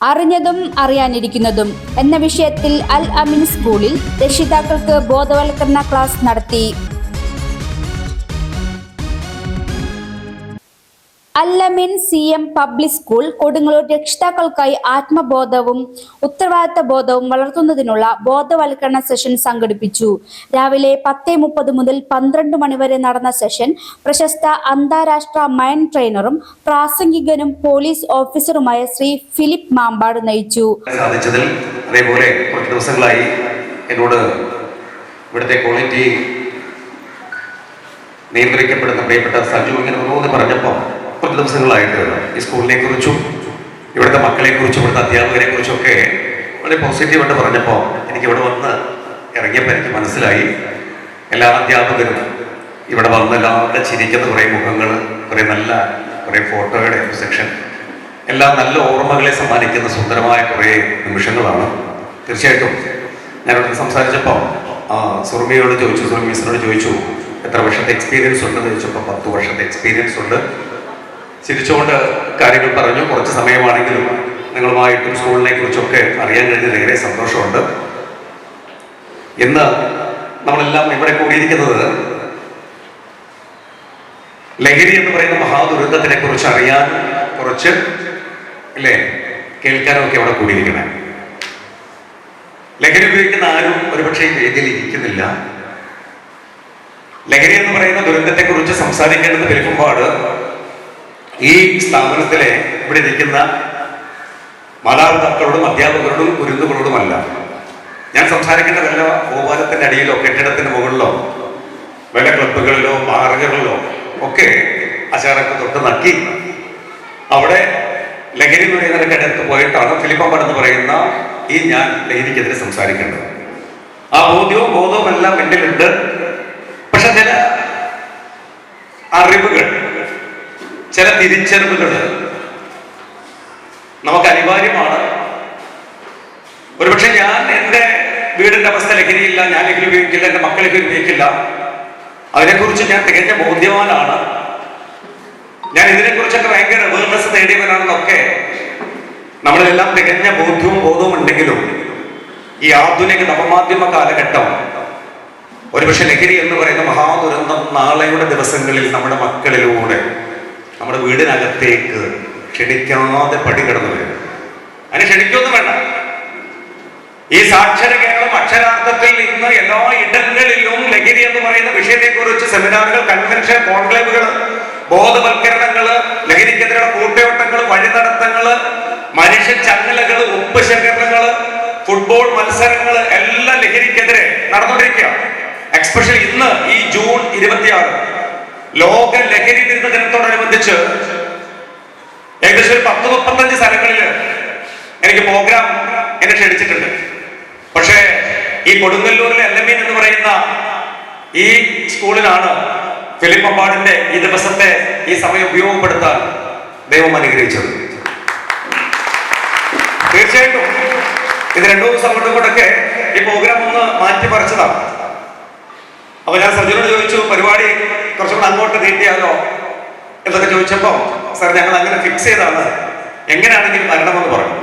അറിഞ്ഞതും അറിയാനിരിക്കുന്നതും എന്ന വിഷയത്തിൽ അൽ അമിൻ സ്കൂളിൽ രക്ഷിതാക്കൾക്ക് ബോധവൽക്കരണ ക്ലാസ് നടത്തി Alameen C M public school Kodungallur രക്ഷിതാക്കൾക്കായി ആത്മബോധവും ഉത്തരവാദിത്ത ബോധവും വളർത്തുന്നതിനുള്ള ബോധവൽക്കരണ സെഷൻ സംഘടിപ്പിച്ചു. രാവിലെ പത്ത് മുപ്പത് മുതൽ പന്ത്രണ്ട് മണിവരെ നടന്ന സെഷൻ പ്രശസ്ത അന്താരാഷ്ട്ര മൈൻ ട്രെയിനറും പ്രാസംഗികനും പോലീസ് ഓഫീസറുമായ ശ്രീ ഫിലിപ്പ് മാമ്പാട് നയിച്ചു. അതേപോലെ കുറച്ച് ദിവസങ്ങളായി എന്നോട് ഇവിടുത്തെ ക്വാളിറ്റി നിയന്ത്രിക്കപ്പെടുന്ന പ്രിയപ്പെട്ട സജു ഇങ്ങനെ പറഞ്ഞപ്പോൾ ദിവസങ്ങളായിട്ട് ഈ സ്കൂളിനെ കുറിച്ചും ഇവിടുത്തെ മക്കളെ കുറിച്ചും ഇവിടുത്തെ അധ്യാപകരെ കുറിച്ചൊക്കെ വളരെ പോസിറ്റീവായിട്ട് പറഞ്ഞപ്പോൾ എനിക്ക് ഇവിടെ വന്ന് ഇറങ്ങിയപ്പോൾ എനിക്ക് മനസ്സിലായി. എല്ലാ അധ്യാപകരും ഇവിടെ വന്ന് എല്ലാവരുടെ ചിരിക്കുന്ന കുറേ മുഖങ്ങൾ കുറേ നല്ല കുറേ ഫോട്ടോയുടെ സെക്ഷൻ. എല്ലാ നല്ല ഓർമ്മകളെ സമ്മാനിക്കുന്ന സുന്ദരമായ കുറേ നിമിഷങ്ങളാണ്. തീർച്ചയായിട്ടും ഞാനിവിടെ സംസാരിച്ചപ്പോൾ ആ, സുറുമിയോട് ചോദിച്ചു സുറുമി ചോദിച്ചു എത്ര വർഷത്തെ എക്സ്പീരിയൻസ് ഉണ്ടെന്ന് ചോദിച്ചപ്പോൾ പത്ത് വർഷത്തെ എക്സ്പീരിയൻസ് ഉണ്ട്. ചിരിച്ചുകൊണ്ട് കാര്യങ്ങൾ പറഞ്ഞു. കുറച്ച് സമയമാണെങ്കിലും നിങ്ങളുമായിട്ടും സ്കൂളിനെ കുറിച്ചൊക്കെ അറിയാൻ കഴിഞ്ഞത് ഏറെ സന്തോഷമുണ്ട്. ഇന്ന് നമ്മളെല്ലാം ഇവിടെ കൂടിയിരിക്കുന്നത് ലഹരി എന്ന് പറയുന്ന മഹാദുരന്തത്തിനെ കുറിച്ച് അറിയാൻ കുറച്ച് അല്ലേ? കേൾക്കാനൊക്കെ അവിടെ കൂടിയിരിക്കണേ. ലഹരി ഉപയോഗിക്കുന്ന ആരും ഒരുപക്ഷെ ഈ വേദിയിൽ ഇരിക്കുന്നില്ല. ലഹരി എന്ന് പറയുന്ന ദുരന്തത്തെ കുറിച്ച് സംസാരിക്കേണ്ടത് പെരുക്കുമ്പാട് ഈ സ്ഥാപനത്തിലെ ഇവിടെ ഇരിക്കുന്ന മാതാപിതാക്കളോടും അധ്യാപകരോടും കുരുന്നുകളോടുമല്ല. ഞാൻ സംസാരിക്കുന്നതല്ല ഗോപാലത്തിന്റെ അടിയിലോ കെട്ടിടത്തിന്റെ മുകളിലോ വല്ല ക്ലബുകളിലോ ബാറുകളിലോ ഒക്കെ അച്ചാറൊക്കെ തൊട്ട് നക്കി അവിടെ ലഹരി എന്ന് പറയുന്നതിനൊക്കെ അടുത്ത് പോയിട്ടാണ് ഫിലിപ്പമ്പർ എന്ന് പറയുന്ന ഈ ഞാൻ ലഹരിക്കെതിരെ സംസാരിക്കേണ്ടത്. ആ ബോധ്യവും ബോധവും എല്ലാം എന്നിലുണ്ട് പക്ഷെ ചില അറിവുകൾ ചില തിരിച്ചറിവുകൾ നമുക്ക് അനിവാര്യമാണ്. ഒരുപക്ഷെ ഞാൻ എന്റെ വീടിന്റെ അവസ്ഥ ലഹരിയില്ല ഞാൻ ലഹരി ഉപയോഗിക്കില്ല എന്റെ മക്കൾ ലഹരി ഉപയോഗിക്കില്ല. അതിനെക്കുറിച്ച് ഞാൻ തികഞ്ഞ ബോധ്യവാനാണ്. ഞാൻ ഇതിനെക്കുറിച്ചൊക്കെ ഭയങ്കര അവേർനെസ് നേടിയവനാണെന്നൊക്കെ നമ്മളിലെല്ലാം തികഞ്ഞ ബോധ്യവും ബോധവും ഉണ്ടെങ്കിലും ഈ ആധുനിക നവമാധ്യമ കാലഘട്ടം ഒരുപക്ഷെ ലഹരി എന്ന് പറയുന്ന മഹാദുരന്തം നാളെയുടെ ദിവസങ്ങളിൽ നമ്മുടെ മക്കളിലൂടെ നമ്മുടെ വീടിനകത്തേക്ക് ക്ഷണിക്കാതെ പടി കടന്നു വരും. അതിന് ക്ഷണിക്കൊന്നും വേണ്ട. ഈ സാക്ഷര കേരളം അക്ഷരാർത്ഥത്തിൽ ഇന്ന് എല്ലാ ഇടങ്ങളിലും ലഹരി എന്ന് പറയുന്ന വിഷയത്തെക്കുറിച്ച് സെമിനാറുകൾ കൺവെൻഷൻ കോൺക്ലേവുകൾ ബോധവൽക്കരണങ്ങൾ ലഹരിക്കെതിരെയുള്ള കൂട്ടയോട്ടങ്ങൾ വഴിനടത്തങ്ങൾ മനുഷ്യ ചങ്ങലകൾ ഉപ്പ് ശേഖരണങ്ങൾ ഫുട്ബോൾ മത്സരങ്ങൾ എല്ലാം ലഹരിക്കെതിരെ നടന്നുകൊണ്ടിരിക്കുക എക്സ്പെഷ്യലി ഇന്ന് ഈ ജൂൺ ഇരുപത്തിയാറ്. ലോക ലഹരി വിരുദ്ധ ദിനത്തോടനുബന്ധിച്ച് ഏകദേശം ഒരു പത്ത് മുപ്പത്തഞ്ച് സ്ഥലങ്ങളിൽ എനിക്ക് പ്രോഗ്രാം എന്നെ ക്ഷണിച്ചിട്ടുണ്ട്. പക്ഷേ ഈ കൊടുങ്ങല്ലൂരിലെ എല്ലമീൻ എന്ന് പറയുന്ന ഈ സ്കൂളിലാണ് ഫിലിപ്പ് അമ്പാടിന്റെ ഈ ദിവസത്തെ ഈ സമയം ഉപയോഗപ്പെടുത്താൻ ദൈവം അനുഗ്രഹിച്ചത്. തീർച്ചയായിട്ടും ഇത് രണ്ടു ദിവസം അങ്ങോട്ടും ഇങ്ങോട്ടൊക്കെ ഈ പ്രോഗ്രാം ഒന്ന് മാറ്റി പറിച്ചതാണ് അപ്പൊ ഞാൻ സർജനോട് ചോദിച്ചു പരിപാടി കുറച്ചുകൂടെ അങ്ങോട്ട് നീട്ടിയാലോ എന്നൊക്കെ ചോദിച്ചപ്പോ സാർ ഞങ്ങൾ അങ്ങനെ ഫിക്സ് ചെയ്താണ് എങ്ങനെയാണെങ്കിലും മരണമെന്ന് പറഞ്ഞു.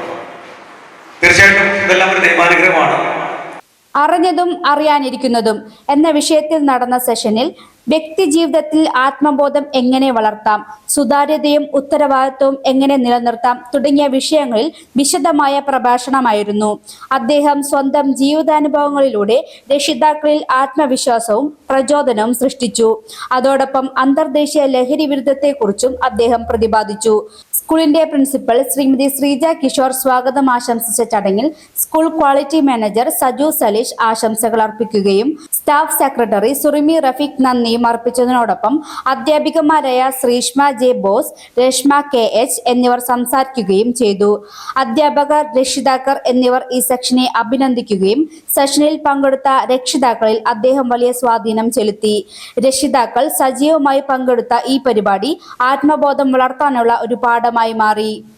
തീർച്ചയായിട്ടും ഇതെല്ലാം ഒരു ദൈവാനുഗ്രഹമാണ്. അറിഞ്ഞതും അറിയാനിരിക്കുന്നതും എന്ന വിഷയത്തിൽ നടന്ന സെഷനിൽ വ്യക്തി ജീവിതത്തിൽ ആത്മബോധം എങ്ങനെ വളർത്താം സുതാര്യതയും ഉത്തരവാദിത്വവും എങ്ങനെ നിലനിർത്താം തുടങ്ങിയ വിഷയങ്ങളിൽ വിശദമായ പ്രഭാഷണമായിരുന്നു. അദ്ദേഹം സ്വന്തം ജീവിതാനുഭവങ്ങളിലൂടെ രക്ഷിതാക്കളിൽ ആത്മവിശ്വാസവും പ്രചോദനവും സൃഷ്ടിച്ചു. അതോടൊപ്പം അന്തർദേശീയ ലഹരി വിരുദ്ധത്തെക്കുറിച്ചും അദ്ദേഹം പ്രതിപാദിച്ചു. സ്കൂളിന്റെ പ്രിൻസിപ്പൽ ശ്രീമതി ശ്രീജ കിഷോർ സ്വാഗതം ആശംസിച്ച ചടങ്ങിൽ school quality manager Saju Saleesh ആശംസകൾ അർപ്പിക്കുകയും സ്റ്റാഫ് സെക്രട്ടറി സുറിമി റഫീഖ് നന്ദിയും അർപ്പിച്ചതിനോടൊപ്പം അധ്യാപികമാരായ Sreeshma J Bose Reshma K H എന്നിവർ സംസാരിക്കുകയും ചെയ്തു. അധ്യാപകർ രക്ഷിതാക്കൾ എന്നിവർ ഈ സെക്ഷനെ അഭിനന്ദിക്കുകയും സെഷനിൽ പങ്കെടുത്ത രക്ഷിതാക്കളിൽ അദ്ദേഹം വലിയ സ്വാധീനം ചെലുത്തി. രക്ഷിതാക്കൾ സജീവമായി പങ്കെടുത്ത ഈ പരിപാടി ആത്മബോധം വളർത്താനുള്ള ഒരു പാഠമായി മാറി.